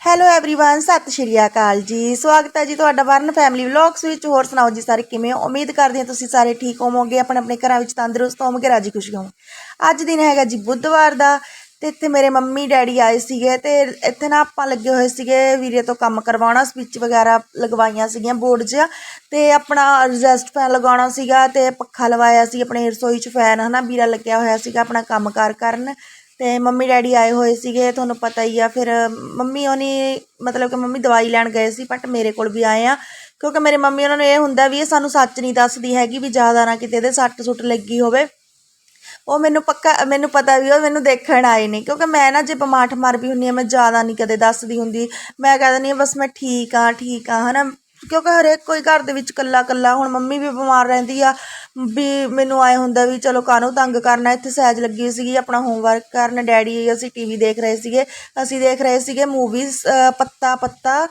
Hello everyone ਸਤਿ ਸ਼੍ਰੀ ਅਕਾਲ ਜੀ ਸਵਾਗਤ ਹੈ ਜੀ ਤੁਹਾਡਾ ਵਰਨ ਫੈਮਿਲੀ ਵਲੌਗਸ ਵਿੱਚ ਹੋਰ ਸੁਣਾਓ ਜੀ ਸਾਰੇ ਕਿਵੇਂ ਹੋ ਉਮੀਦ ਕਰਦੇ ਹਾਂ ਤੁਸੀਂ ਸਾਰੇ ਠੀਕ ਹੋਵੋਗੇ ਆਪਣੇ ਆਪਣੇ ਘਰਾਂ ਵਿੱਚ ਤੰਦਰੁਸਤ ਹੋਵੋਗੇ ਰਾਜੀ ਖੁਸ਼ੀ ਹੋਵੋਗੇ ਅੱਜ ਦਿਨ ਹੈਗਾ ਜੀ ਬੁੱਧਵਾਰ ਦਾ ਤੇ ਇੱਥੇ ਮੇਰੇ ਮੰਮੀ ਡੈਡੀ ਆਏ ਸੀਗੇ ਤੇ ਇੱਥੇ ਨਾ ਆਪਾਂ ਲੱਗੇ ਹੋਏ ਸੀਗੇ ਵੀਰੇ ਤੋਂ ਕੰਮ ਕਰਵਾਉਣਾ ਸਵਿਚ ਵਗੈਰਾ ਲਗਵਾਈਆਂ ਸੀਗੀਆਂ ਬੋਰਡ 'ਚ ਤੇ ਆਪਣਾ ਐਡਜਸਟ ਫੈਨ ਲਗਾਉਣਾ ਸੀਗਾ ਤੇ ਪੱਖਾ ਲਵਾਇਆ ਸੀ ਆਪਣੇ ਰਸੋਈ 'ਚ ਫੈਨ ਹਨਾ ਵੀਰਾ ਲੱਗਿਆ ਹੋਇਆ ਸੀਗਾ ਆਪਣਾ ਕੰਮਕਾਰ ਕਰਨ ਅਤੇ ਮੰਮੀ ਡੈਡੀ ਆਏ ਹੋਏ ਸੀਗੇ, ਤੁਹਾਨੂੰ ਪਤਾ ਹੀ ਆ, ਫਿਰ ਮੰਮੀ ਉਹਨੀ ਮਤਲਬ ਕਿ ਮੰਮੀ ਦਵਾਈ ਲੈਣ ਗਏ ਸੀ ਬਟ ਮੇਰੇ ਕੋਲ ਵੀ ਆਏ ਆ। ਕਿਉਂਕਿ ਮੇਰੇ ਮੰਮੀ ਉਹਨਾਂ ਨੂੰ ਇਹ ਹੁੰਦਾ ਵੀ ਇਹ ਸਾਨੂੰ ਸੱਚ ਨਹੀਂ ਦੱਸਦੀ ਹੈਗੀ ਵੀ ਜ਼ਿਆਦਾ ਨਾ ਕਿਤੇ ਇਹਦੇ ਸੱਟ ਸੁੱਟ ਲੱਗੀ ਹੋਵੇ। ਉਹ ਮੈਨੂੰ ਪੱਕਾ, ਮੈਨੂੰ ਪਤਾ ਵੀ ਉਹ ਮੈਨੂੰ ਦੇਖਣ ਆਏ ਨੇ, ਕਿਉਂਕਿ ਮੈਂ ਨਾ ਜੇ ਬਿਮਾਰ ਠਮਾਰ ਵੀ ਹੁੰਨੀ ਆ, ਮੈਂ ਜ਼ਿਆਦਾ ਨਹੀਂ ਕਦੇ ਦੱਸਦੀ ਹੁੰਦੀ। ਮੈਂ ਕਹਿ ਦਿੰਦੀ ਹਾਂ ਬਸ ਮੈਂ ਠੀਕ ਆ ਠੀਕ ਆ, ਹਨਾ। ਕਿਉਂਕਿ ਹਰੇਕ ਕੋਈ ਘਰ ਦੇ ਵਿੱਚ ਕੱਲਾ ਕੱਲਾ ਹੁਣ ਮੰਮੀ ਵੀ ਬਿਮਾਰ ਰਹਿੰਦੀ ਆ, ਵੀ ਮੈਨੂੰ ਆਏ ਹੁੰਦਾ ਵੀ ਚਲੋ ਕਾਹਨੂੰ ਤੰਗ ਕਰਨਾ, ਇੱਥੇ ਸਹਿਜ ਲੱਗੀ ਹੋਈ ਸੀਗੀ, ਆਪਣਾ ਹੋਮਵਰਕ ਕਰਨ, ਡੈਡੀ ਅਸੀਂ ਟੀਵੀ ਦੇਖ ਰਹੇ ਸੀਗੇ, ਅਸੀਂ ਦੇਖ ਰਹੇ ਸੀਗੇ ਮੂਵੀਜ਼ ਪੱਤਾ ਪੱਤਾ,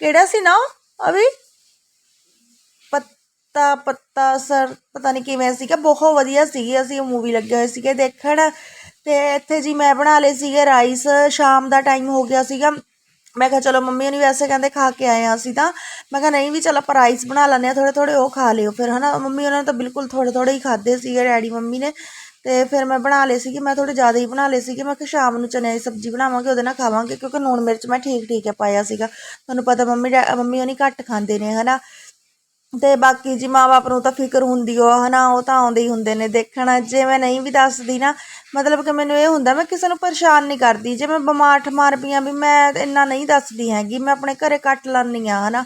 ਕਿਹੜਾ ਸੀ ਨਾ ਉਹ? ਅਭੀ ਪੱਤਾ ਪੱਤਾ ਸਰ, ਪਤਾ ਨਹੀਂ ਕਿਵੇਂ ਸੀਗਾ ਬਹੁਤ ਵਧੀਆ ਸੀਗੀ, ਅਸੀਂ ਉਹ ਮੂਵੀ ਲੱਗੇ ਹੋਏ ਸੀਗੇ ਦੇਖਣ, ਤੇ ਇੱਥੇ ਜੀ ਮੈਂ ਬਣਾ ਲਏ ਸੀਗੇ ਰਾਈਸ ਸ਼ਾਮ ਦਾ ਟਾਈਮ ਹੋ ਗਿਆ ਸੀਗਾ ਮੈਂ ਕਿਹਾ, ਚਲੋ ਮੰਮੀ ਨੇ ਵੈਸੇ ਕਹਿੰਦੇ ਖਾ ਕੇ ਆਏ ਆ ਅਸੀਂ ਤਾਂ। ਮੈਂ ਕਿਹਾ, ਨਹੀਂ ਵੀ ਚਲ ਆਪਾਂ ਰਾਈਸ ਬਣਾ ਲੈਂਦੇ ਆ ਥੋੜੇ ਥੋੜੇ ਉਹ ਖਾ ਲਿਓ। ਫਿਰ ਹਨਾ, ਮੰਮੀ ਉਹਨਾਂ ਨੇ ਤਾਂ ਬਿਲਕੁਲ ਥੋੜੇ ਥੋੜੇ ਹੀ ਖਾਦੇ ਸੀਗੇ ਡੈਡੀ ਮੰਮੀ ਨੇ। ਤੇ ਫਿਰ ਮੈਂ ਬਣਾ ਲਏ ਸੀਗੇ, ਮੈਂ ਥੋੜੇ ਜ਼ਿਆਦਾ ਹੀ ਬਣਾ ਲਏ ਸੀਗੇ। ਮੈਂ ਕਿਹਾ, ਸ਼ਾਮ ਨੂੰ ਚਨੇ ਦੀ ਸਬਜ਼ੀ ਬਣਾਵਾਂਗੇ, ਉਹਦੇ ਨਾਲ ਖਾਵਾਂਗੇ, ਕਿਉਂਕਿ ਲੂਣ ਮਿਰਚ ਮੈਂ ਠੀਕ ਠੀਕ ਹੈ ਪਾਇਆ ਸੀਗਾ। ਤੁਹਾਨੂੰ ਪਤਾ ਮੰਮੀ ਡੈ- ਮੰਮੀ ਉਹਨੀ ਘੱਟ ਖਾਂਦੇ ਨੇ, ਹਨਾ। ਤੇ ਬਾਕੀ ਜੀ ਮਾਂ-ਬਾਪ ਨੂੰ ਤਾਂ ਫਿਕਰ ਹੁੰਦੀ ਓ ਹਨਾ ਉਹ ਤਾਂ ਆਉਂਦੇ ਹੀ ਹੁੰਦੇ ਨੇ ਦੇਖਣ। ਜੇ ਮੈਂ ਨਹੀਂ ਵੀ ਦੱਸਦੀ ਨਾ ਮਤਲਬ ਕਿ ਮੈਨੂੰ ਇਹ ਹੁੰਦਾ ਮੈਂ ਕਿਸੇ ਨੂੰ ਪਰੇਸ਼ਾਨ ਨਹੀਂ ਕਰਦੀ। ਜੇ ਮੈਂ ਬਿਮਾਰ ਠਮਾਰ ਪਈ ਆਂ ਵੀ ਮੈਂ ਇੰਨਾ ਨਹੀਂ ਦੱਸਦੀ ਹੈਗੀ ਮੈਂ ਆਪਣੇ ਘਰੇ ਕੱਟ ਲੈਂਦੀ ਆ ਹਨਾ।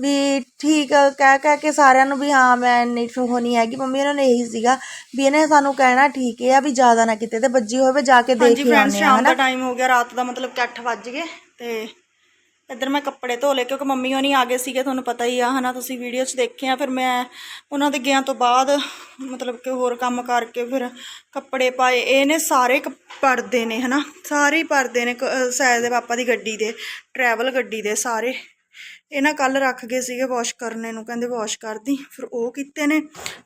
ਵੀ ਠੀਕ ਕਹਿ ਕਹਿ ਕੇ ਸਾਰਿਆਂ ਨੂੰ ਵੀ ਹਾਂ ਮੈਂ ਇੰਨੀ ਨਹੀਂ ਹੈਗੀ। ਮੰਮੀ ਉਹਨਾਂ ਨੇ ਇਹੀ ਸੀਗਾ ਵੀ ਇਹਨੇ ਸਾਨੂੰ ਕਹਿਣਾ ਠੀਕ ਹੈ ਆ ਵੀ ਜ਼ਿਆਦਾ ਨਾ ਕਿਤੇ ਤੇ ਵੱਜੀ ਹੋਵੇ ਜਾ ਕੇ ਦੇਖ ਹਾਂਜੀ ਆਉਂਦੇ ਆ ਸ਼ਾਮ ਦਾ ਟਾਈਮ ਹੋ ਗਿਆ ਰਾਤ ਦਾ ਮਤਲਬ ਕਿ 8 ਵੱਜ ਗਏ ਤੇ ਇੱਧਰ ਮੈਂ ਕੱਪੜੇ ਧੋ ਲਏ, ਕਿਉਂਕਿ ਮੰਮੀ ਹੋਣੀ ਆ ਗਏ ਸੀਗੇ, ਤੁਹਾਨੂੰ ਪਤਾ ਹੀ ਆ, ਹਨਾ, ਤੁਸੀਂ ਵੀਡੀਓ 'ਚ ਦੇਖਿਆ ਫਿਰ ਮੈਂ ਉਹਨਾਂ ਦੇ ਗਿਆ ਤੋਂ ਬਾਅਦ, ਮਤਲਬ ਕਿ ਹੋਰ ਕੰਮ ਕਰਕੇ ਫਿਰ ਕੱਪੜੇ ਪਾਏ। ਇਹ ਨੇ ਸਾਰੇ ਕੱਪ- ਪਰਦੇ ਨੇ, ਹਨਾ, ਸਾਰੇ ਹੀ ਪਰਦੇ ਨੇ ਸੈਦ ਦੇ ਪਾਪਾ ਦੀ ਗੱਡੀ ਦੇ ਟਰੈਵਲ ਗੱਡੀ ਦੇ ਸਾਰੇ। ਇਹ ਨਾ ਕੱਲ ਰੱਖ ਗਏ ਸੀਗੇ ਵਾਸ਼ ਕਰਨੇ ਨੂੰ ਕਹਿੰਦੇ ਵਾਸ਼ ਕਰਦੀ। ਫਿਰ ਉਹ ਕੀਤੇ ਨੇ,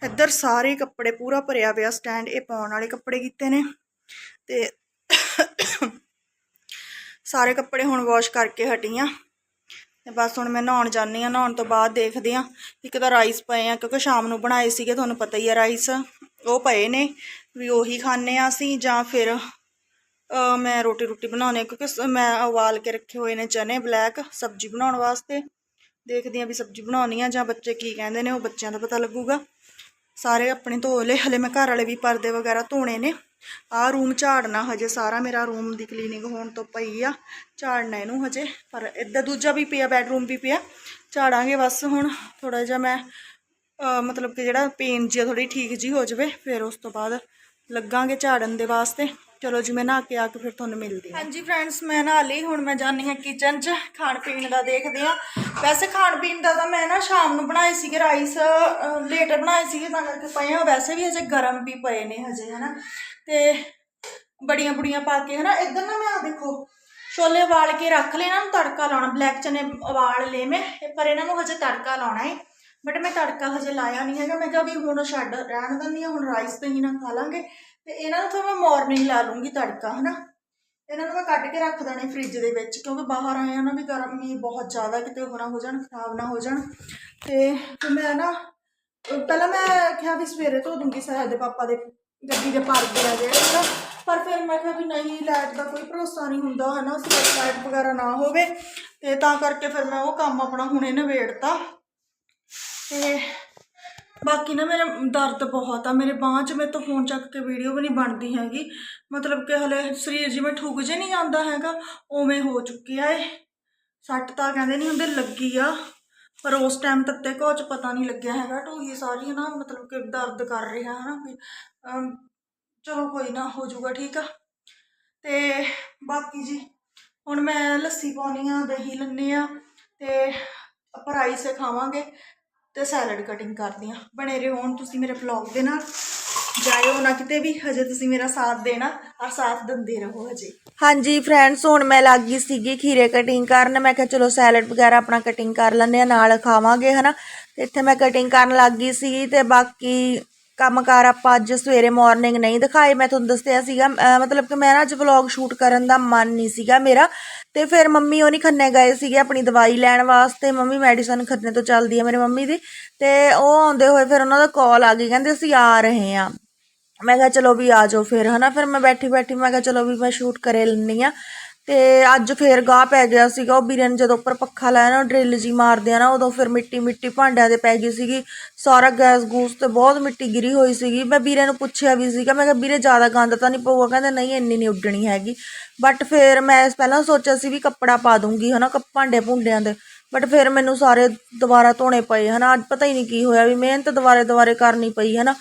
ਇੱਧਰ ਸਾਰੇ ਕੱਪੜੇ ਪੂਰਾ ਭਰਿਆ ਪਿਆ ਸਟੈਂਡ ਇਹ ਪਾਉਣ ਵਾਲੇ ਕੱਪੜੇ ਕੀਤੇ ਨੇ। ਤੇ ਸਾਰੇ ਕੱਪੜੇ ਹੁਣ ਵਾਸ਼ ਕਰਕੇ ਹਟੀ ਆ। ਤੇ ਬਸ ਹੁਣ ਮੈਂ ਨਹਾਉਣ ਜਾਂਦੀ ਆ, ਨਹਾਉਣ ਤੋਂ ਬਾਅਦ ਦੇਖਦੀ ਆ ਇੱਕ ਤਾਂ ਰਾਈਸ ਪਏ ਆ, ਕਿਉਂਕਿ ਸ਼ਾਮ ਨੂੰ ਬਣਾਏ ਸੀਗੇ, ਤੁਹਾਨੂੰ ਪਤਾ ਹੀ ਆ ਰਾਈਸ ਉਹ ਪਏ ਨੇ, ਵੀ ਉਹੀ ਖਾਣੇ ਆ ਅਸੀਂ, ਜਾਂ ਫਿਰ ਮੈਂ ਰੋਟੀ ਰੋਟੀ ਬਣਾਉਣੀ ਆ ਕਿਉਂਕਿ ਮੈਂ ਉਬਾਲ ਕੇ ਰੱਖੇ ਹੋਏ ਨੇ ਚਨੇ ਬਲੈਕ ਸਬਜ਼ੀ ਬਣਾਉਣ ਵਾਸਤੇ। ਦੇਖਦੀ ਆ ਵੀ ਸਬਜ਼ੀ ਬਣਾਉਣੀ ਆ, ਜਾਂ ਬੱਚੇ ਕੀ ਕਹਿੰਦੇ ਨੇ, ਉਹ ਬੱਚਿਆਂ ਦਾ ਪਤਾ ਲੱਗੂਗਾ। ਸਾਰੇ ਆਪਣੇ ਧੋ ਲਏ, ਹਲੇ ਮੈਂ ਘਰ ਵਾਲੇ ਵੀ ਪਰਦੇ ਵਗੈਰਾ ਧੋਣੇ ਨੇ। ਆਹ ਰੂਮ ਝਾੜਨਾ ਹਜੇ, ਸਾਰਾ ਮੇਰਾ ਰੂਮ ਦੀ ਕਲੀਨਿੰਗ ਹੋਣ ਤੋਂ ਪਈ ਆ। ਝਾੜਨਾ ਇਹਨੂੰ ਹਜੇ, ਪਰ ਇੱਦਾਂ ਦੂਜਾ ਵੀ ਪਿਆ ਬੈਡਰੂਮ ਵੀ ਪਿਆ। ਝਾੜਾਂਗੇ ਬਸ ਹੁਣ ਥੋੜਾ ਜਿਹਾ ਮੈਂ ਮਤਲਬ ਕਿ ਜਿਹੜਾ ਪੇਨ ਜੀ ਥੋੜੀ ਠੀਕ ਜੀ ਹੋ ਜਾਵੇ, ਫਿਰ ਉਸ ਤੋਂ ਬਾਅਦ ਲੱਗਾਂਗੇ ਝਾੜਨ ਦੇ ਵਾਸਤੇ। ਚਲੋ ਜੀ, ਮੈਂ ਨਹਾ ਕੇ ਆ ਕੇ ਫਿਰ ਤੁਹਾਨੂੰ ਮਿਲਦੀ ਹਾਂ। ਹਾਂਜੀ ਫਰੈਂਡਸ ਮੈਂ ਨਹਾ ਲਈ, ਹੁਣ ਮੈਂ ਜਾਣੀ ਹਾਂ ਕਿਚਨ 'ਚ, ਖਾਣ ਪੀਣ ਦਾ ਦੇਖਦੇ ਆ ਵੈਸੇ ਖਾਣ ਪੀਣ ਦਾ ਤਾਂ ਮੈਂ ਨਾ ਸ਼ਾਮ ਨੂੰ ਬਣਾਏ ਸੀਗੇ ਰਾਈਸ ਲੇਟ ਬਣਾਏ ਸੀਗੇ, ਤਾਂ ਕਰਕੇ ਪਏ ਆ ਵੈਸੇ ਵੀ ਹਜੇ ਗਰਮ ਵੀ ਪਏ ਨੇ ਹਜੇ, ਹਨਾ। ਤੇ ਬੜੀਆਂ ਬੁੜੀਆਂ ਪਾ ਕੇ, ਹਨਾ? ਇੱਧਰ ਨਾ ਮੈਂ ਆ ਦੇਖੋ, ਛੋਲੇ ਉਬਾਲ ਕੇ ਰੱਖ ਲਏ, ਇਹਨਾਂ ਨੂੰ ਤੜਕਾ ਲਾਉਣਾ। ਬਲੈਕ ਚਨੇ ਉਬਾਲ ਲਏ ਮੈਂ, ਪਰ ਇਹਨਾਂ ਨੂੰ ਹਜੇ ਤੜਕਾ ਲਾਉਣਾ ਹੈ ਬਟ ਮੈਂ ਤੜਕਾ ਹਜੇ ਲਾਇਆ ਨਹੀਂ ਹੈਗਾ। ਮੈਂ ਕਿਹਾ ਵੀ ਹੁਣ ਛੱਡ ਰਹਿਣ ਦਿੰਦੀ ਹਾਂ, ਹੁਣ ਰਾਈਸ ਤੇ ਹੀ ਨਾ ਖਾ ਲਾਂਗੇ। ਤੇ ਇਹਨਾਂ ਨੂੰ ਤਾਂ ਮੈਂ ਮਾਰਨਿੰਗ ਲਾ ਲੂੰਗੀ ਤੜਕਾ, ਹਨਾ? ਇਹਨਾਂ ਨੂੰ ਮੈਂ ਕੱਢ ਕੇ ਰੱਖ ਦੇਣੇ ਫ੍ਰਿਜ ਦੇ ਵਿੱਚ, ਕਿਉਂਕਿ ਬਾਹਰ ਆਏ ਆ ਨਾ ਵੀ ਗਰਮੀ ਬਹੁਤ ਜ਼ਿਆਦਾ, ਕਿਤੇ ਹੋ ਨਾ ਹੋ ਜਾਣ, ਖਰਾਬ ਨਾ ਹੋ ਜਾਣ। ਤੇ ਫਿਰ ਮੈਂ ਨਾ, ਪਹਿਲਾਂ ਮੈਂ ਕਿਹਾ ਵੀ ਸਵੇਰੇ ਧੋ ਦੂੰਗੀ ਸਾਹਿਬ ਦੇ ਪਾਪਾ ਦੇ ਗੱਡੀ ਦੇ ਪਰਦੇ ਆ ਜਿਹੜੇ ਨਾ ਪਰ ਫਿਰ ਮੈਂ ਕਿਹਾ ਵੀ ਨਹੀਂ, ਲਾਈਟ ਦਾ ਕੋਈ ਭਰੋਸਾ ਨਹੀਂ ਹੁੰਦਾ ਹੈ ਨਾ ਲਾਈਟ ਵਗੈਰਾ ਨਾ ਹੋਵੇ, ਤੇ ਤਾਂ ਕਰਕੇ ਫਿਰ ਮੈਂ ਉਹ ਕੰਮ ਆਪਣਾ ਹੁਣੇ ਨਿਬੇੜਤਾ। ਤੇ ਬਾਕੀ ਨਾ ਮੇਰੇ ਦਰਦ ਬਹੁਤ ਆ, ਮੇਰੇ ਬਾਂਹ 'ਚ ਮੇਰੇ ਤੋਂ ਫੋਨ ਚੱਕ ਕੇ ਵੀਡੀਓ ਵੀ ਨਹੀਂ ਬਣਦੀ ਹੈਗੀ। ਮਤਲਬ ਕਿ ਹਲੇ ਸਰੀਰ ਜਿਵੇਂ ਠੁਕ ਜੇ ਨਹੀਂ ਜਾਂਦਾ ਹੈਗਾ, ਉਵੇਂ ਹੋ ਚੁੱਕਿਆ ਏ। ਸੱਟ ਤਾਂ ਕਹਿੰਦੇ ਨਹੀਂ ਹੁੰਦੇ, ਲੱਗੀ ਆ। ਪਰ ਉਸ ਟਾਈਮ ਤੱਤੇ ਕੋਚ ਪਤਾ ਨਹੀਂ ਲੱਗਿਆ ਹੈਗਾ ਢੂਹੀ ਸਾਰੀ ਨਾ ਮਤਲਬ ਕਿ ਦਰਦ ਕਰ ਰਿਹਾ ਹਨਾ ਵੀ ਅਮ, ਚਲੋ ਕੋਈ ਨਾ ਹੋ ਜਾਊਗਾ ਠੀਕ ਆ। ਤੇ ਬਾਕੀ ਜੀ ਹੁਣ ਮੈਂ ਲੱਸੀ ਪਾਉਣੀ ਆ ਦਹੀਂ ਲੈਣੇ ਆ ਤੇ ਆਪਾਂ ਰਾਈਸ ਖਾਵਾਂਗੇ ਤੇ ਸੈਲਡ ਕਟਿੰਗ ਕਰਦੀ ਆ। ਬਣੇ ਰਹੋ ਹੁਣ ਤੁਸੀਂ ਮੇਰੇ ਵਲੌਗ ਦੇ ਨਾਲ। ਜਾਇਓ ਨਾ ਕਿਤੇ ਵੀ, ਹਜੇ ਤੁਸੀਂ ਮੇਰਾ ਸਾਥ ਦੇਣਾ ਔਰ ਸਾਥ ਦਿੰਦੇ ਰਹੋ ਹਜੇ। ਹਾਂਜੀ ਫਰੈਂਡਸ ਹੁਣ ਮੈਂ ਲੱਗ ਗਈ ਸੀਗੀ ਖੀਰੇ ਕਟਿੰਗ ਕਰਨ। ਮੈਂ ਕਿਹਾ ਚਲੋ ਸੈਲਡ ਵਗੈਰਾ ਆਪਣਾ ਕਟਿੰਗ ਕਰ ਲੈਂਦੇ ਆ ਨਾਲ ਖਾਵਾਂਗੇ, ਹਨਾ। ਤੇ ਇੱਥੇ ਮੈਂ ਕਟਿੰਗ ਕਰਨ ਲੱਗ ਗਈ ਸੀ ਤੇ ਬਾਕੀ ਕੰਮਕਾਰ ਆਪਾਂ ਅੱਜ ਸਵੇਰੇ ਮਾਰਨਿੰਗ ਨਹੀਂ ਦਿਖਾਏ। ਮੈਂ ਤੁਹਾਨੂੰ ਦੱਸਿਆ ਸੀਗਾ ਮਤਲਬ ਕਿ ਮੈਂ ਨਾ ਅੱਜ ਵਲੌਗ ਸ਼ੂਟ ਕਰਨ ਦਾ ਮਨ ਨਹੀਂ ਸੀਗਾ ਮੇਰਾ। ਤੇ ਫਿਰ ਮੰਮੀ ਉਹ ਨਹੀਂ ਖੰਨੇ ਗਏ ਸੀਗੇ ਆਪਣੀ ਦਵਾਈ ਲੈਣ ਵਾਸਤੇ। ਮੰਮੀ ਮੈਡੀਸਨ ਖੰਨੇ ਤੋਂ ਚੱਲਦੀ ਹੈ ਮੇਰੇ ਮੰਮੀ ਦੀ। ਤੇ ਉਹ ਆਉਂਦੇ ਹੋਏ ਫਿਰ ਉਹਨਾਂ ਦਾ ਕਾਲ ਆ ਗਈ, ਕਹਿੰਦੇ ਅਸੀਂ ਆ ਰਹੇ ਹਾਂ। ਮੈਂ ਕਿਹਾ ਚਲੋ ਵੀ ਆ ਜਾਓ ਫਿਰ, ਹਨਾ? ਫਿਰ ਮੈਂ ਬੈਠੀ ਬੈਠੀ ਮੈਂ ਕਿਹਾ ਚਲੋ ਵੀ ਮੈਂ ਸ਼ੂਟ ਕਰੇ ਲੈਂਦੀ ਆ ਤੇ ਅੱਜ ਫੇਰ ਗਾਹ ਪੈ ਗਿਆ ਸੀਗਾ, ਉਹ ਵੀਰੇ ਨੇ ਜਦੋਂ ਉੱਪਰ ਪੱਖਾ ਲਾਇਆ ਨਾ ਡਰਿਲ ਜੀ ਮਾਰਦੇ ਆ ਨਾ, ਉਦੋਂ ਫਿਰ ਮਿੱਟੀ ਮਿੱਟੀ ਭਾਂਡਿਆਂ ਦੇ ਪੈ ਗਈ ਸੀਗੀ। ਸਾਰਾ ਗੈਸ ਗੂਸ ਤੇ ਬਹੁਤ ਮਿੱਟੀ ਗਿਰੀ ਹੋਈ ਸੀਗੀ। ਮੈਂ ਵੀਰੇ ਨੂੰ ਪੁੱਛਿਆ ਵੀ ਸੀਗਾ, ਮੈਂ ਕਿਹਾ ਵੀਰੇ ਜ਼ਿਆਦਾ ਗੰਦ ਤਾਂ ਨਹੀਂ ਪਊਗਾ? ਕਹਿੰਦੇ ਨਹੀਂ, ਇੰਨੀ ਨਹੀਂ ਉੱਡਣੀ ਹੈਗੀ। ਬਟ ਫਿਰ ਮੈਂ ਪਹਿਲਾਂ ਸੋਚਿਆ ਸੀ ਵੀ ਕੱਪੜਾ ਪਾ ਦੂੰਗੀ, ਹਨਾ, ਕੱਪ ਭਾਂਡੇ ਭੁੰਡਿਆਂ ਦੇ। ਬਟ ਫਿਰ ਮੈਨੂੰ ਸਾਰੇ ਦੁਬਾਰਾ ਧੋਣੇ ਪਏ, ਹਨਾ? ਅੱਜ ਪਤਾ ਹੀ ਨਹੀਂ ਕੀ ਹੋਇਆ ਵੀ ਮਿਹਨਤ ਦੁਬਾਰੇ ਦੁਬਾਰੇ ਕਰਨੀ ਪਈ, ਹਨਾ?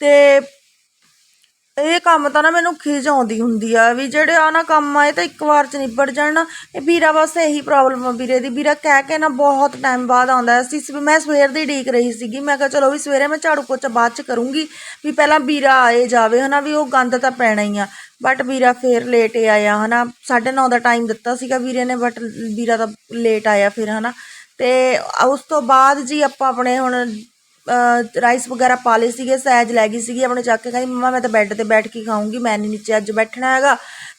ਤੇ ਇਹ ਕੰਮ ਤਾਂ ਨਾ ਮੈਨੂੰ ਖਿਜ ਆਉਂਦੀ ਹੁੰਦੀ ਆ ਵੀ ਜਿਹੜੇ ਆ ਨਾ ਕੰਮ ਆਏ ਤਾਂ ਇੱਕ ਵਾਰ ਚ ਨਿਬੜ ਜਾਣ ਨਾ। ਇਹ ਵੀਰਾ ਬਸ ਇਹੀ ਪ੍ਰੋਬਲਮ ਆ ਵੀਰੇ ਦੀ। ਵੀਰਾ ਕਹਿ ਕੇ ਨਾ ਬਹੁਤ ਟਾਈਮ ਬਾਅਦ ਆਉਂਦਾ ਸੀ ਸ- ਮੈਂ ਸਵੇਰ ਦੀ ਢੀਕ ਰਹੀ ਸੀਗੀ। ਮੈਂ ਕਿਹਾ ਚਲੋ ਵੀ ਸਵੇਰੇ ਮੈਂ ਝਾੜੂ ਪੋਚਾ ਬਾਅਦ ਚ ਕਰੂੰਗੀ ਵੀ ਪਹਿਲਾਂ ਵੀਰਾ ਆਏ ਜਾਵੇ ਹਨਾ, ਵੀ ਉਹ ਗੰਦ ਤਾਂ ਪੈਣਾ ਹੀ ਆ। ਬਟ ਵੀਰਾ ਫੇਰ ਲੇਟ ਆਇਆ ਹਨਾ। 9:30 ਦਾ ਟਾਈਮ ਦਿੱਤਾ ਸੀਗਾ ਵੀਰੇ ਨੇ ਬਟ ਵੀਰਾ ਤਾਂ ਲੇਟ ਆਇਆ ਫਿਰ ਹਨਾ। ਤੇ ਉਸ ਤੋਂ ਬਾਅਦ ਜੀ ਆਪਾਂ ਆਪਣੇ ਹੁਣ ਰਾਈਸ ਵਗੈਰਾ ਪਾ ਲਏ ਸੀਗੇ, ਸਹਿਜ ਲੈ ਗਈ ਸੀਗੀ, ਆਪਣੇ ਚੱਕ ਕੇ ਕਹਿੰਦੀ, ਮੰਮਾ, ਮੈਂ ਤਾਂ ਬੈੱਡ ਤੇ ਬੈਠ ਕੇ ਖਾਊਂਗੀ, ਮੈਂ ਨਹੀਂ ਨੀਚੇ ਅੱਜ ਬੈਠਣਾ ਹੈਗਾ।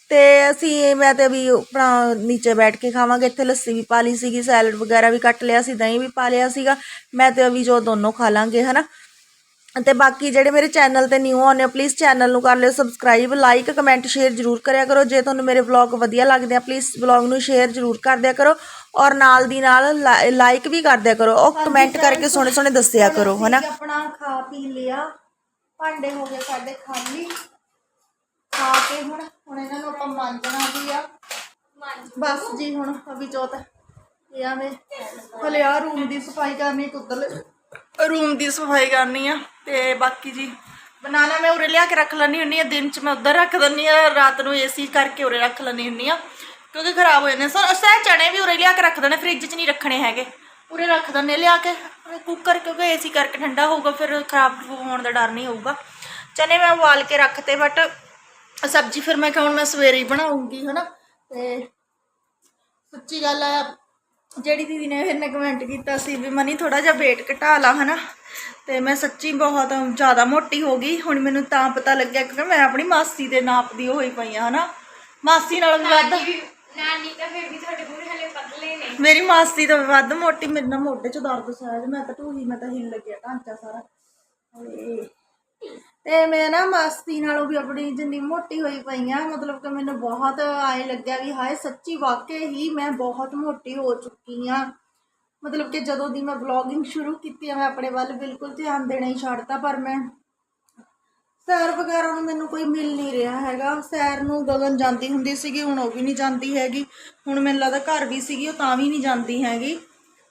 ਤੇ ਅਸੀਂ, ਮੈਂ ਤੇ ਵੀ ਆਪਣਾ ਨੀਚੇ ਬੈਠ ਕੇ ਖਾਵਾਂਗੇ, ਇੱਥੇ ਲੱਸੀ ਵੀ ਪਾ ਲਈ ਸੀਗੀ ਸੈਲਡ ਵਗੈਰਾ ਵੀ ਕੱਟ ਲਿਆ ਸੀ, ਦਹੀਂ ਵੀ ਪਾ ਲਿਆ ਸੀਗਾ, ਮੈਂ ਤੇ ਵੀ ਜੋ ਦੋਨੋਂ ਖਾ ਲਾਂਗੇ, ਹਨਾ? ਤੇ ਬਾਕੀ ਜਿਹੜੇ ਮੇਰੇ ਚੈਨਲ ਤੇ ਨਿਊ ਆਉਂਦੇ ਹੋ ਪਲੀਜ਼ ਚੈਨਲ ਨੂੰ ਕਰ ਲਿਓ ਸਬਸਕ੍ਰਾਈਬ ਲਾਈਕ ਕਮੈਂਟ ਸ਼ੇਅਰ ਜਰੂਰ ਕਰਿਆ ਕਰੋ। ਜੇ ਤੁਹਾਨੂੰ ਮੇਰੇ ਵਲੌਗ ਵਧੀਆ ਲੱਗਦੇ ਆ ਪਲੀਜ਼ ਵਲੌਗ ਨੂੰ ਸ਼ੇਅਰ ਜਰੂਰ ਕਰ ਦਿਆ ਕਰੋ। ਔਰ ਨਾਲ ਦੀ ਨਾਲ ਲਾਈਕ ਵੀ ਕਰ ਦਿਆ ਕਰੋ। ਉਹ ਕਮੈਂਟ ਕਰਕੇ ਸੋਹਣੇ ਸੋਹਣੇ ਦੱਸਿਆ ਕਰੋ ਹਨਾ? ਆਪਣਾ ਖਾ ਪੀ ਲਿਆ। ਭਾਂਡੇ ਹੋ ਗਏ ਸਾਡੇ ਖਾਲੀ। ਖਾ ਕੇ ਹੁਣ ਹੁਣ ਇਹਨਾਂ ਨੂੰ ਆਪਾਂ ਮਾਂਜਣਾ ਵੀ ਆ। ਬਸ ਜੀ ਹੁਣ ਅਭੀ ਚੌਥ ਇਹ ਆਵੇਂ। ਹਲੇ ਆ ਰੂਮ ਦੀ ਸਫ਼ਾਈ ਕਰਨੀ ਕੁੱਦਲ ਰੂਮ ਦੀ ਸਫ਼ਾਈ ਕਰਨੀ ਆ ਤੇ ਬਾਕੀ ਜੀ ਬਨਾਨਾ ਮੈਂ ਉਰੇ ਲਿਆ ਕੇ ਰੱਖ ਲੈਣੀ ਹੁੰਨੀ ਆ ਦਿਨ ਚ ਮੈਂ ਉੱਧਰ ਰੱਖ ਦਿੰਨੀ ਆ ਰਾਤ ਨੂੰ ਏਸੀ ਕਰਕੇ ਉਰੇ ਰੱਖ ਲੈਣੀ ਹੁੰਨੀ ਆ। ਕਿਉਂਕਿ ਖਰਾਬ ਹੋ ਜਾਂਦੇ ਸਰ ਸਹਿ ਚਣੇ ਵੀ ਉਰੇ ਲਿਆ ਕੇ ਰੱਖ ਦੇਣੇ, ਫ੍ਰਿਜ 'ਚ ਨਹੀਂ ਰੱਖਣੇ ਹੈਗੇ। ਉਰੇ ਰੱਖ ਦਿੰਨੇ ਲਿਆ ਕੇ। ਕੁੱਕਰ ਕਿਉਂਕਿ ਏਸੀ ਕਰਕੇ ਠੰਡਾ ਹੋਊਗਾ, ਫਿਰ ਖਰਾਬ ਹੋਣ ਦਾ ਡਰ ਨਹੀਂ ਹੋਊਗਾ। ਚਨੇ ਮੈਂ ਉਬਾਲ ਕੇ ਰੱਖਤੇ ਬਟ ਸਬਜ਼ੀ ਫਿਰ ਮੈਂ ਕਿਹਾ ਹੁਣ ਮੈਂ ਸਵੇਰੇ ਹੀ ਬਣਾਉਂਗੀ, ਹਨਾ? ਤੇ ਸੱਚੀ ਗੱਲ ਆ, ਜਿਹੜੀ ਦੀਦੀ ਨੇ ਫਿਰ ਨੇ ਕਮੈਂਟ ਕੀਤਾ ਸੀ ਵੀ ਮਨੀ ਥੋੜਾ ਜਿਹਾ weight ਘਟਾ ਲਾ, ਹਨਾ? ਤੇ ਮੈਂ ਸੱਚੀ ਬਹੁਤ ਜ਼ਿਆਦਾ ਮੋਟੀ ਹੋ ਗਈ। ਹੁਣ ਮੈਨੂੰ ਤਾਂ ਪਤਾ ਲੱਗਿਆ ਕਿਉਂਕਿ ਮੈਂ ਆਪਣੀ ਮਾਸੀ ਦੇ ਨਾਪ ਦੀ ਹੋਈ ਪਈ ਆ, ਹਨਾ? ਮਾਸੀ ਨਾਲ ਵੀ ਵੱਧ ਨਾਨੀ ਤਾਂ ਫਿਰ ਵੀ ਤੁਹਾਡੇ ਮੂਹਰੇ ਹਲੇ ਪਤਲੇ ਨੇ। ਮੇਰੀ ਮਾਸੀ ਤੋਂ ਵੱਧ ਮੋਟੀ, ਮੇਰੇ ਨਾਲ ਮੋਢੇ 'ਚ ਦਰਦ ਸਾਜ ਮੈਂ ਤਾਂ ਢੂਹੀ, ਮੈਂ ਤਾਂ ਹਿੱਲ ਲੱਗਿਆ ਢਾਂਚਾ ਸਾਰਾ। ਓਏ। ਤੇ ਮੈਂ ਨਾ ਮਾਸੀ ਨਾਲੋਂ ਵੀ ਆਪਣੀ ਜਿੰਨੀ ਮੋਟੀ ਹੋਈ ਪਈ ਆ, ਮਤਲਬ ਕਿ ਮੈਨੂੰ ਬਹੁਤ ਆਏ ਲੱਗਿਆ ਵੀ ਹਾਏ, ਸੱਚੀ ਵਾਕਈ ਹੀ ਮੈਂ ਬਹੁਤ ਮੋਟੀ ਹੋ ਚੁੱਕੀ ਆ। ਮਤਲਬ ਕਿ ਜਦੋਂ ਦੀ ਮੈਂ ਵਲੌਗਿੰਗ ਸ਼ੁਰੂ ਕੀਤੀ ਆ, ਮੈਂ ਆਪਣੇ ਵੱਲ ਬਿਲਕੁਲ ਧਿਆਨ ਦੇਣਾ ਹੀ ਛੱਡਤਾ ਪਰ ਮੈਂ ਸੈਰ ਵਗੈਰਾ ਨੂੰ ਮੈਨੂੰ ਕੋਈ ਮਿਲ ਨਹੀਂ ਰਿਹਾ ਹੈਗਾ। ਸੈਰ ਨੂੰ ਗਗਨ ਜਾਂਦੀ ਹੁੰਦੀ ਸੀਗੀ, ਹੁਣ ਉਹ ਵੀ ਨਹੀਂ ਜਾਂਦੀ ਹੈਗੀ। ਹੁਣ ਮੈਨੂੰ ਲੱਗਦਾ ਘਰ ਵੀ ਸੀਗੀ, ਉਹ ਤਾਂ ਵੀ ਨਹੀਂ ਜਾਂਦੀ ਹੈਗੀ।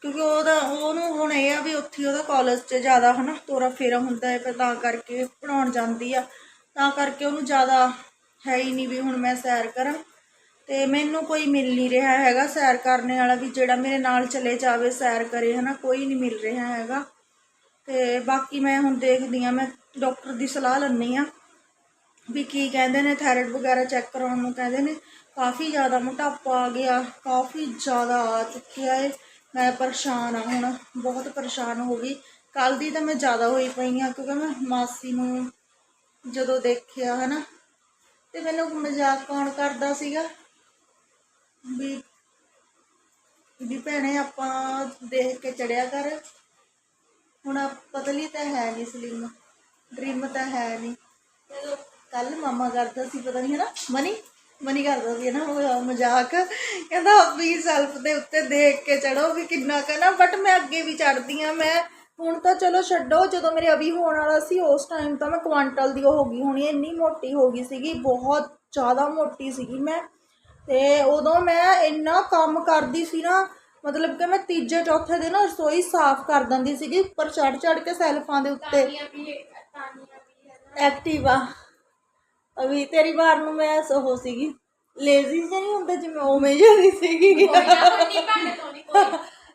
ਕਿਉਂਕਿ ਉਹਦਾ, ਉਹਨੂੰ ਹੁਣ ਇਹ ਆ ਵੀ ਉੱਥੇ ਉਹਦਾ ਕਾਲਜ 'ਚ ਜ਼ਿਆਦਾ ਹਨਾ ਤੋਰਾ ਫੇਰਾ ਹੁੰਦਾ ਹੈ, ਫਿਰ ਤਾਂ ਕਰਕੇ ਪੜਾਉਣ ਜਾਂਦੀ ਆ। ਤਾਂ ਕਰਕੇ ਉਹਨੂੰ ਜ਼ਿਆਦਾ ਹੈ ਹੀ ਨਹੀਂ ਵੀ ਹੁਣ ਮੈਂ ਸੈਰ ਕਰਾਂ। ਤੇ ਮੈਨੂੰ ਕੋਈ ਮਿਲ ਨਹੀਂ ਰਿਹਾ ਹੈਗਾ ਸੈਰ ਕਰਨੇ ਵਾਲਾ ਵੀ, ਜਿਹੜਾ ਮੇਰੇ ਨਾਲ ਚਲੇ ਜਾਵੇ, ਸੈਰ ਕਰੇ ਹਨਾ, ਕੋਈ ਨਹੀਂ ਮਿਲ ਰਿਹਾ ਹੈਗਾ। ਤੇ ਬਾਕੀ ਮੈਂ ਹੁਣ ਦੇਖਦੀ ਆ, ਮੈਂ ਡਾਕਟਰ ਦੀ ਸਲਾਹ ਲੈਂਦੀ ਆ ਵੀ ਕੀ ਕਹਿੰਦੇ ਨੇ, ਥਾਇਰਾਇਡ ਵਗੈਰਾ ਚੈੱਕ ਕਰਾਉਣ ਨੂੰ ਕਹਿੰਦੇ ਨੇ। ਕਾਫੀ ਜ਼ਿਆਦਾ ਮੋਟਾਪਾ ਆ ਗਿਆ, ਕਾਫੀ ਜ਼ਿਆਦਾ ਆ ਚੁੱਕਿਆ ਏ। ਮੈਂ ਪਰੇਸ਼ਾਨ ਆ ਹੁਣ, ਬਹੁਤ ਪਰੇਸ਼ਾਨ ਹੋ ਗਈ। ਕੱਲ ਦੀ ਤਾਂ ਮੈਂ ਜ਼ਿਆਦਾ ਹੋਈ ਪਈ ਆ ਕਿਉਂਕਿ ਮੈਂ ਮਾਸੀ ਨੂੰ ਜਦੋਂ ਦੇਖਿਆ, ਹਨਾ। ਤੇ ਮੈਨੂੰ ਮਜ਼ਾਕ ਕੌਣ ਕਰਦਾ ਸੀਗਾ? ਵੀ ਵੀ ਭੈਣੇ ਆਪਾਂ ਦੇਖ ਕੇ ਚੜਿਆ ਕਰ। ਹੁਣ ਪਤਲੀ ਤਾਂ ਹੈ ਨਹੀਂ ਸਲੀਮ ਡ੍ਰੀਮ ਤਾਂ ਹੈ ਨਹੀਂ ਕੱਲ ਮਾਮਾ ਕਰਦਾ ਸੀ, ਪਤਾ ਨਹੀਂ ਹੈ ਨਾ ਮਨੀ ਮਨੀ ਕਰਦਾ ਸੀ ਨਾ ਮਜ਼ਾਕ। ਕਹਿੰਦਾ ਵੀ ਸੈਲਫ ਦੇ ਉੱਤੇ ਦੇਖ ਕੇ ਚੜੋ ਵੀ ਕਿੰਨਾ ਕਨਾ ਬਟ ਮੈਂ ਅੱਗੇ ਵੀ ਚੜਦੀ ਆ ਮੈਂ ਹੁਣ ਤਾਂ ਚਲੋ ਛੱਡੋ, ਜਦੋਂ ਮੇਰੇ ਅਭੀ ਹੋਣ ਵਾਲਾ ਸੀ, ਉਸ ਟਾਈਮ ਤਾਂ ਮੈਂ ਕੁਆਂਟਲ ਦੀ ਉਹ ਹੋ ਗਈ ਹੋਣੀ, ਇੰਨੀ ਮੋਟੀ ਹੋ ਗਈ ਸੀਗੀ, ਬਹੁਤ ਜ਼ਿਆਦਾ ਮੋਟੀ ਸੀਗੀ ਮੈਂ। ਤੇ ਉਦੋਂ ਮੈਂ ਇੰਨਾ ਕੰਮ ਕਰਦੀ ਸੀ ਨਾ ਮਤਲਬ ਕਿ ਮੈਂ ਤੀਜੇ ਚੌਥੇ ਦਿਨ ਰਸੋਈ ਸਾਫ਼ ਕਰ ਦਿੰਦੀ ਸੀਗੀ ਉੱਪਰ ਚੜ ਚੜ ਕੇ ਸੈਲਫਾਂ ਦੇ ਉੱਤੇ। ਐਕਟਿਵ। ਅਭੀ ਤੇਰੀ ਵਾਰ ਨੂੰ ਮੈਂ ਉਹ ਸੀਗੀ। ਲੇਜ਼ੀ ਜਿਹੀ ਨਹੀਂ ਹੁੰਦਾ ਜਿਵੇਂ ਉਵੇਂ ਜਿਹੀ ਸੀਗੀ। ਕੋਈ ਨਾ ਕੋਈ ਨਹੀਂ ਭਾਂਡੇ ਧੋਣੀ ਕੋਈ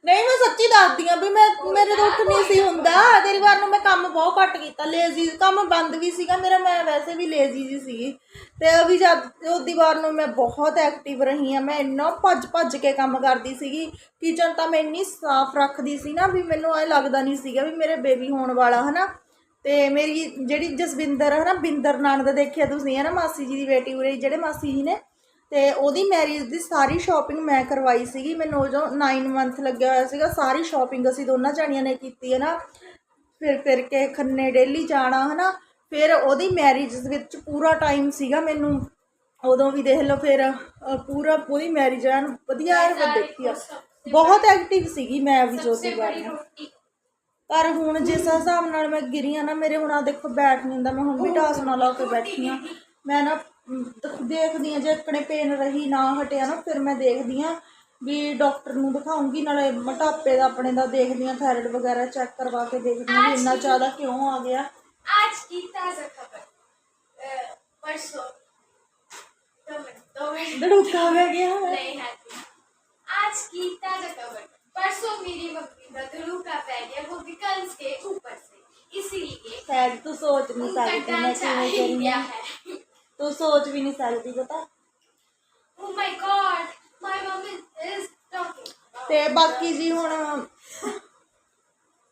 ਨਹੀਂ, ਮੈਂ ਸੱਚੀ ਦੱਸਦੀ ਆ ਵੀ ਮੈਂ, ਮੇਰੇ ਤੋਂ ਉੱਠ ਨਹੀਂ ਸੀ ਹੁੰਦਾ। ਤੇਰੀ ਵਾਰ ਨੂੰ ਮੈਂ ਕੰਮ ਬਹੁਤ ਘੱਟ ਕੀਤਾ। ਲੇਜ਼ੀ ਕੰਮ ਬੰਦ ਵੀ ਸੀਗਾ, ਮੇਰਾ ਮੈਂ ਵੈਸੇ ਵੀ ਲੇਜ਼ੀ ਜੀ ਸੀਗੀ ਤੇ ਅਭੀ ਜਦ, ਉਹਦੀ ਵਾਰ ਨੂੰ ਮੈਂ ਬਹੁਤ ਐਕਟਿਵ ਰਹੀ ਆ। ਮੈਂ ਇੰਨਾ ਭੱਜ ਭੱਜ ਕੇ ਕੰਮ ਕਰਦੀ ਸੀਗੀ ਕਿਚਨ ਤਾਂ ਮੈਂ ਇੰਨੀ ਸਾਫ਼ ਰੱਖਦੀ ਸੀ ਨਾ, ਵੀ ਮੈਨੂੰ ਐ ਲੱਗਦਾ ਨਹੀਂ ਸੀਗਾ ਵੀ ਮੇਰੇ ਬੇਬੀ ਹੋਣ ਵਾਲਾ, ਹਨਾ। ਤੇ ਮੇਰੀ ਜਿਹੜੀ ਜਸਵਿੰਦਰ ਹੈ ਨਾ ਬਿੰਦਰ ਦਾ ਦੇਖਿਆ ਤੁਸੀਂ ਹੈ ਨਾ ਮਾਸੀ ਜੀ ਦੀ ਬੇਟੀ ਉਰੇ, ਜਿਹੜੇ ਮਾਸੀ ਜੀ ਨੇ ਤੇ ਉਹਦੀ ਮੈਰਿਜ ਦੀ ਸਾਰੀ ਸ਼ਾਪਿੰਗ ਮੈਂ ਕਰਵਾਈ ਸੀਗੀ ਮੈਨੂੰ ਜੋ 9 ਮੰਥ ਲੱਗਿਆ ਹੋਇਆ ਸੀਗਾ ਸਾਰੀ ਸ਼ਾਪਿੰਗ ਅਸੀਂ ਦੋਨਾਂ ਜਾਣੀਆਂ ਨੇ ਕੀਤੀ ਹੈ ਨਾ। ਫਿਰ ਫਿਰ ਕੇ ਖੰਨੇ ਡੇਲੀ ਜਾਣਾ ਹੈ ਨਾ ਫਿਰ ਉਹਦੀ ਮੈਰਿਜ ਵਿੱਚ ਪੂਰਾ ਟਾਈਮ ਸੀਗਾ ਮੈਨੂੰ। ਉਦੋਂ ਵੀ ਦੇਖ ਲਓ ਫਿਰ ਪੂਰਾ ਪੂਰੀ ਮੈਰਿਜ ਐਨ ਵਧੀਆ ਐਨ ਦੇਖੀ ਆ। ਬਹੁਤ ਐਕਟਿਵ ਸੀਗੀ ਮੈਂ ਵੀ ਜੋ ਦੀ ਗੱਲ ਪਰ ਹੁਣ ਜਿਸ ਹਿਸਾਬ ਨਾਲ ਮੈਂ ਗਿਰੀ ਆ ਨਾ ਮੇਰੇ ਹੁਣ ਆ ਦੇਖੋ ਬੈਠ ਨਹੀਂ ਹੁੰਦਾ ਮੈਂ ਹੁਣ ਵੀ ਢਾਸ ਨਾਲ ਲਾ ਕੇ ਬੈਠੀ ਆ। ਮੈਂ ਨਾ ਦੇਖਦੀ ਆ ਜੇ ਇਕਣੇ ਪੇਨ ਰਹੀ ਨਾ ਹਟਿਆ ਨਾ ਫਿਰ ਮੈਂ ਦੇਖਦੀ ਆ ਵੀ ਡਾਕਟਰ ਨੂੰ ਦਿਖਾਉਂਗੀ ਨਾਲੇ ਮੋਟਾਪੇ ਦਾ ਆਪਣੇ ਦਾ ਦੇਖਦੀ ਆ ਥਾਇਰਾਇਡ ਵਗੈਰਾ ਚੈੱਕ ਕਰਵਾ ਕੇ ਦੇਖਦੀ ਆ ਵੀ ਇੰਨਾ ਜ਼ਿਆਦਾ ਕਿਉਂ ਆ ਗਿਆ आज की ताजा खबर अ, परसों दो मिनट दो मिनट ਧੜੂਕਾ ਹੋ ਗਿਆ ਹੈ नहीं है आज की ताजा खबर परसों मेरी मम्मी का धड़ूका पै गया वो विकल्प के ऊपर से इसीलिए ਸ਼ਾਇਦ ਤੂੰ ਸੋਚ ਨਹੀਂ उनका ਸਕਦੀ ਮੈਂ ढांचा ਕਿਵੇਂ हिल ਕਰੀ गया ਆ है ਤੂੰ ਸੋਚ ਵੀ ਨਹੀਂ ਸਕਦੀ ਪਤਾ Oh my god, my mom is, is talking. ਤੇ ਬਾਕੀ ਜੀ ਹੁਣ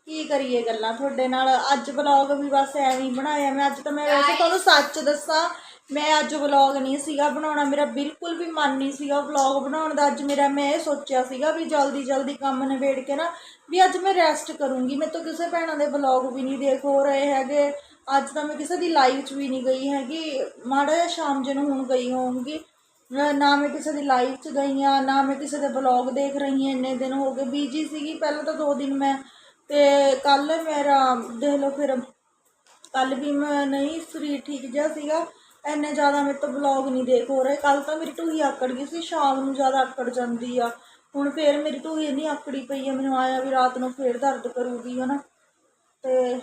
ਕੀ ਕਰੀਏ ਗੱਲਾਂ ਤੁਹਾਡੇ ਨਾਲ ਅੱਜ ਵਲੌਗ ਵੀ ਬਸ ਐਵੇਂ ਹੀ ਬਣਾਇਆ ਮੈਂ ਅੱਜ ਤਾਂ ਮੈਂ ਵੈਸੇ ਤੁਹਾਨੂੰ ਸੱਚ ਦੱਸਾਂ ਮੈਂ ਅੱਜ ਵਲੌਗ ਨਹੀਂ ਸੀਗਾ ਬਣਾਉਣਾ ਮੇਰਾ ਬਿਲਕੁਲ ਵੀ ਮਨ ਨਹੀਂ ਸੀਗਾ ਵਲੌਗ ਬਣਾਉਣ ਦਾ ਅੱਜ ਮੇਰਾ ਮੈਂ ਇਹ ਸੋਚਿਆ ਸੀਗਾ ਵੀ ਜਲਦੀ ਜਲਦੀ ਕੰਮ ਨਿਬੇੜ ਕੇ ਨਾ ਵੀ ਅੱਜ ਮੈਂ ਰੈਸਟ ਕਰੂੰਗੀ ਮੈਂ ਤਾਂ ਕਿਸੇ ਭੈਣਾਂ ਦੇ ਵਲੌਗ ਵੀ ਨਹੀਂ ਦੇਖ ਹੋ ਰਹੇ ਹੈਗੇ ਅੱਜ ਤਾਂ ਮੈਂ ਕਿਸੇ ਦੀ ਲਾਈਵ 'ਚ ਵੀ ਨਹੀਂ ਗਈ ਹੈਗੀ। ਮਾੜਾ ਜਿਹਾ ਸ਼ਾਮ ਜੇ ਨੂੰ ਹੁਣ ਗਈ ਹੋਊਂਗੀ। ਨਾ ਮੈਂ ਕਿਸੇ ਦੀ ਲਾਈਵ 'ਚ ਗਈ ਆ, ਨਾ ਮੈਂ ਕਿਸੇ ਦੇ ਵਲੌਗ ਦੇਖ ਰਹੀ ਹਾਂ ਇੰਨੇ ਦਿਨ ਹੋ ਗਏ। ਬੀਜੀ ਸੀਗੀ। ਪਹਿਲਾਂ ਤਾਂ ਦੋ ਦਿਨ ਮੈਂ, ਤੇ ਕੱਲ ਮੇਰਾ, ਦੇਖ ਲਓ ਫਿਰ ਕੱਲ ਵੀ ਮੈਂ ਨਹੀਂ, ਸਰੀਰ ਠੀਕ ਜਿਹਾ ਸੀਗਾ। ਇੰਨੇ ਜ਼ਿਆਦਾ ਮੇਰੇ ਤੋਂ ਵਲੌਗ ਨਹੀਂ ਦੇਖ ਹੋ ਰਹੇ। ਕੱਲ ਤਾਂ ਮੇਰੀ ਢੂਹੀ ਆਕੜ ਗਈ ਸੀ। ਸ਼ਾਮ ਨੂੰ ਜ਼ਿਆਦਾ ਆਕੜ ਜਾਂਦੀ ਆ। ਹੁਣ ਫੇਰ ਮੇਰੀ ਢੂਹੀ ਨਹੀਂ ਆਕੜੀ ਪਈ ਆ, ਮੈਨੂੰ ਆਇਆ ਵੀ ਰਾਤ ਨੂੰ ਫੇਰ ਦਰਦ ਕਰੂਗੀ, ਹਨਾ। ਤੇ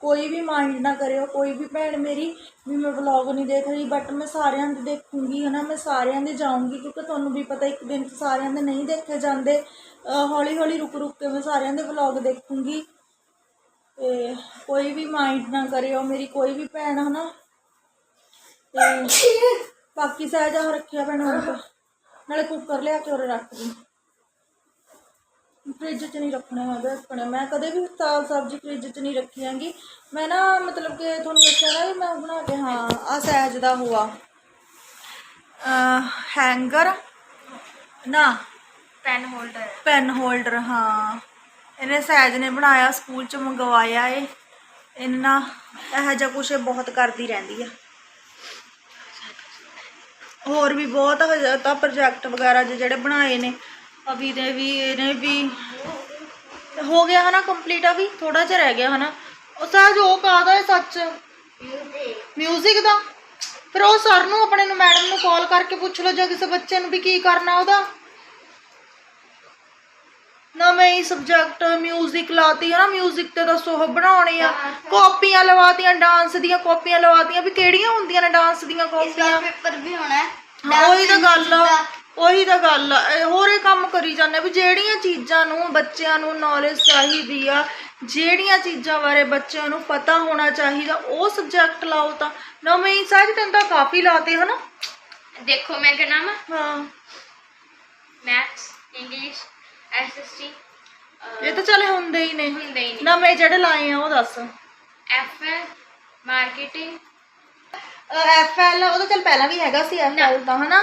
ਕੋਈ ਵੀ ਮਾਇੰਡ ਨਾ ਕਰਿਓ, ਕੋਈ ਵੀ ਭੈਣ ਮੇਰੀ ਵੀ ਮੈਂ ਵਲੌਗ ਨਹੀਂ ਦੇਖ ਰਹੀ ਬਟ ਮੈਂ ਸਾਰਿਆਂ ਦੇ ਦੇਖੂੰਗੀ, ਹਨਾ, ਮੈਂ ਸਾਰਿਆਂ ਦੇ ਜਾਊਂਗੀ, ਕਿਉਂਕਿ ਤੁਹਾਨੂੰ ਵੀ ਪਤਾ ਇੱਕ ਦਿਨ 'ਚ ਸਾਰਿਆਂ ਦੇ ਨਹੀਂ ਦੇਖੇ ਜਾਂਦੇ। ਹੌਲੀ ਹੌਲੀ ਰੁਕ ਰੁਕ ਕੇ ਮੈਂ ਸਾਰਿਆਂ ਦੇ ਵਲੌਗ ਦੇਖੂੰਗੀ। ਤੇ ਕੋਈ ਵੀ ਮਾਈਂਡ ਨਾ ਕਰਿਓ, ਮੇਰੀ ਕੋਈ ਵੀ ਭੈਣ, ਹਨਾ। ਤੇ ਬਾਕੀ ਸਹਿਜਾ ਰੱਖਿਆ ਭੈਣ ਹੁਣ ਨਾਲੇ ਕੁੱਕਰ ਲਿਆ ਕੇ ਉਰੇ ਰੱਖ ਦੀ। ਫ੍ਰਿਜ 'ਚ ਨਹੀਂ ਰੱਖਣਾ ਹੈਗਾ ਰੱਖਣਾ। ਮੈਂ ਕਦੇ ਵੀ ਤਾਲ ਸਬਜ਼ੀ ਫ੍ਰਿਜ 'ਚ ਨਹੀਂ ਰੱਖੀ ਹੈਗੀ। ਮੈਂ ਨਾ ਮਤਲਬ ਕਿ ਤੁਹਾਨੂੰ ਦੱਸਿਆ ਨਾ ਵੀ ਮੈਂ ਬਣਾ ਕੇ ਹਾਂ ਆ ਸਹਿਜ ਦਾ ਹੋਆ। ਹੈਂਗਰ। ਨਾ। PAN holder. ਪੈਨ ਹੋਲਡਰ ਹਾਂ। ਇਹਨੇ ਸਹਿਜ ਨੇ ਬਣਾਇਆ ਸਕੂਲ 'ਚ ਮੰਗਵਾਇਆ ਏ। ਇਹਨਾਂ ਇਹੋ ਜਿਹਾ ਕੁਝ ਬਹੁਤ ਕਰਦੀ ਰਹਿੰਦੀ ਆ। ਹੋਰ ਵੀ ਬਹੁਤ ਹਜੇ ਪ੍ਰੋਜੈਕਟ ਵਗੈਰਾ ਜਿਹੜੇ ਬਣਾਏ ਨੇ। ਅਭੀ ਨੇ ਵੀ ਇਹਨੇ ਵੀ। ਹੋ ਗਿਆ ਹਨਾ ਕੰਪਲੀਟ ਅਭੀ ਥੋੜਾ ਜਿਹਾ ਰਹਿ ਗਿਆ ਹਨਾ। ਉਹ ਸਹਿਜ ਉਹ ਕਾਦਾ ਹੈ ਸੱਚ। ਮਿਊਜ਼ਿਕ ਦਾ। ਫਿਰ ਉਹ ਸਰ ਨੂੰ ਆਪਣੇ ਨੂੰ ਮੈਡਮ ਨੂੰ ਕਾਲ ਕਰਕੇ ਪੁੱਛ ਲਓ ਜਾਂ ਕਿਸੇ ਬੱਚੇ ਨੂੰ ਵੀ ਕੀ ਕਰਨਾ ਉਹਦਾ। ਨਾ ਮੈਂ ਇਹ ਸਬਜੈਕਟ 뮤직 ਲਾਤੀ ਹੈ ਨਾ 뮤직 ਤੇ ਦੱਸੋ ਉਹ ਬਣਾਉਣੇ ਆ। ਕਾਪੀਆਂ ਲਵਾਤੀਆਂ ਡਾਂਸ ਦੀਆਂ ਕਾਪੀਆਂ ਲਵਾਤੀਆਂ ਵੀ ਕਿਹੜੀਆਂ ਹੁੰਦੀਆਂ ਨੇ ਡਾਂਸ ਦੀਆਂ ਕਾਪੀਆਂ? ਪੇਪਰ ਵੀ ਹੋਣਾ ਹੈ। ਉਹੀ ਤਾਂ ਗੱਲ ਆ। ਉਹੀ ਤਾਂ ਗੱਲ ਆ। ਹੋਰ ਇਹ ਕੰਮ ਕਰੀ ਜਾਂਦੇ ਵੀ ਜਿਹੜੀਆਂ ਚੀਜ਼ਾਂ ਨੂੰ ਬੱਚਿਆਂ ਨੂੰ ਨੌਲੇਜ ਚਾਹੀਦੀ ਆ ਜਿਹੜੀਆਂ ਚੀਜ਼ਾਂ ਬਾਰੇ ਬੱਚਿਆਂ ਨੂੰ ਪਤਾ ਹੋਣਾ ਚਾਹੀਦਾ ਉਹ ਸਬਜੈਕਟ ਲਾਓ ਤਾਂ। ਨਵੇਂ ਹੀ ਸਾਰੇ ਤੈਨੂੰ ਤਾਂ ਕਾਫੀ ਲਾਤੇ ਹਨਾ? ਦੇਖੋ ਮੈਂ ਕਿਹਾ ਨਾਮ ਮੈਥਸ ਇੰਗਲਿਸ਼ ਐਸਐਸਟੀ ਇਹ ਤਾਂ ਚਲੇ ਹੁੰਦੇ ਹੀ ਨੇ। ਹੁੰਦੇ ਹੀ ਨੇ। ਨਵੇਂ ਜਿਹੜੇ ਲਾਏ ਆ ਉਹ ਦੱਸ। ਐਫਐਲ ਮਾਰਕੀਟਿੰਗ ਐਫਐਲ ਉਹਦਾ ਚਲ ਪਹਿਲਾਂ ਵੀ ਹੈਗਾ ਸੀ ਐਫਐਲ ਤਾਂ ਹਨਾ?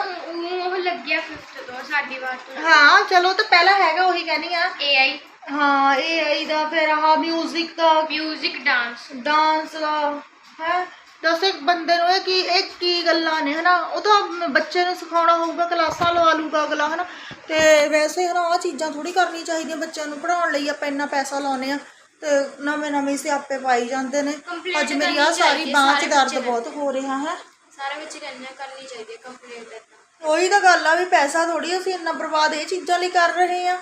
ਉਹ ਲੱਗ ਗਿਆ 5th ਤੋਂ ਸਾਡੀ ਵਾਰ ਤੋਂ ਹਾਂ ਚਲੋ ਤਾਂ ਪਹਿਲਾਂ ਹੈਗਾ ਉਹੀ ਕਹਿੰਦੀ ਆ। ਏਆਈ ਹਾਂ ਇਹ ਇਹਦਾ ਫਿਰ ਆਹ 뮤직 ਦਾ। ਮਿਊਜ਼ਿਕ ਡਾਂਸ ਡਾਂਸ ਦਾ ਹੈ? ਦੱਸ ਇੱਕ ਬੰਦੇ ਨੂੰ ਇਹ ਕੀ ਇਹ ਕੀ ਗੱਲਾਂ ਨੇ ਹਨਾ? ਉਹ ਤਾਂ ਬੱਚੇ ਨੂੰ ਸਿਖਾਉਣਾ ਹੋਊਗਾ ਕਲਾਸਾਂ ਲਵਾ ਲੂਗਾ ਅਗਲਾ ਹਨਾ? ਤੇ ਵੈਸੇ ਹਨਾ ਆਹ ਚੀਜ਼ਾਂ ਥੋੜੀ ਕਰਨੀ ਚਾਹੀਦੀਆਂ ਬੱਚਿਆਂ ਨੂੰ ਪੜਾਉਣ ਲਈ ਆਪਾਂ ਇੰਨਾ ਪੈਸਾ ਲਾਉਨੇ ਆ ਤੇ ਨਵੇਂ ਨਵੇਂ ਸਿਆਪੇ ਪਾਈ ਜਾਂਦੇ ਨੇ। ਅੱਜ ਮੇਰੀ ਆ ਸਾਰੀ ਬਾਂਹ 'ਚ ਦਰਦ ਬਹੁਤ ਹੋ ਰਿਹਾ ਹੈ? ਸਾਰੇ ਕਰਨਾ ਕਰਨੀ ਚਾਹੀਦੀ ਹੈ ਕੰਪਲੀਟ ਉਹੀ ਤਾਂ ਗੱਲ ਆ ਵੀ ਪੈਸਾ ਥੋੜੀ ਅਸੀਂ ਇੰਨਾ ਬਰਬਾਦ ਇਹ ਚੀਜ਼ਾਂ ਲਈ ਕਰ ਰਹੇ ਆ।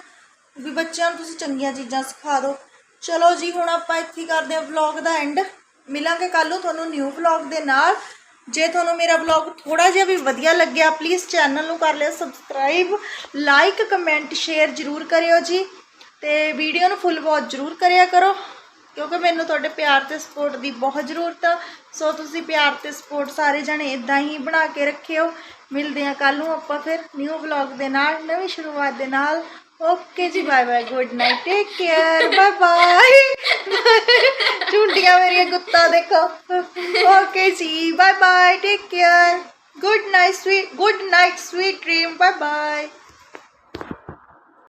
ਵੀ ਬੱਚਿਆਂ ਨੂੰ ਤੁਸੀਂ ਚੰਗੀਆਂ ਚੀਜ਼ਾਂ ਸਿਖਾ ਦਿਓ। ਚਲੋ ਜੀ, ਹੁਣ ਆਪਾਂ ਇੱਥੇ ਕਰਦੇ ਆ ਵਲੌਗ ਦਾ ਐਂਡ ਮਿਲਾਂਗੇ ਕੱਲ ਨੂੰ ਤੁਹਾਨੂੰ ਨਿਊ ਵਲੌਗ ਦੇ ਨਾਲ। ਜੇ ਤੁਹਾਨੂੰ ਮੇਰਾ ਵਲੌਗ ਥੋੜਾ ਜਿਹਾ ਵੀ ਵਧੀਆ ਲੱਗਿਆ ਪਲੀਜ਼ ਚੈਨਲ ਨੂੰ ਕਰ ਲਿਓ ਸਬਸਕ੍ਰਾਈਬ ਲਾਈਕ ਕਮੈਂਟ ਸ਼ੇਅਰ ਜ਼ਰੂਰ ਕਰਿਓ ਜੀ। ਤੇ ਵੀਡੀਓ ਨੂੰ ਫੁੱਲ ਵਾਚ ਜ਼ਰੂਰ ਕਰਿਆ ਕਰੋ। ਕਿਉਂਕਿ ਮੈਨੂੰ ਤੁਹਾਡੇ ਪਿਆਰ ਤੇ ਸਪੋਰਟ ਦੀ ਬਹੁਤ ਜ਼ਰੂਰਤ ਆ। ਸੋ ਤੁਸੀਂ ਪਿਆਰ ਤੇ ਸਪੋਰਟ ਸਾਰੇ ਜਣੇ ਇਦਾਂ ਹੀ ਬਣਾ ਕੇ ਰੱਖਿਓ। ਮਿਲਦੇ ਆ ਕੱਲ ਨੂੰ ਆਪਾਂ ਫਿਰ ਨਿਊ ਵਲੌਗ ਦੇ ਨਾਲ, ਨਵੀਂ ਸ਼ੁਰੂਆਤ ਦੇ ਨਾਲ। ਓਕੇ ਜੀ bye bye good night take care bye bye ਝੁੰਡੀਆਂ ਮੇਰੀਆਂ ਕੁੱਤਾ ਦੇਖੋ। ਓਕੇ ਜੀ bye bye take care good night sweet good night sweet dream bye bye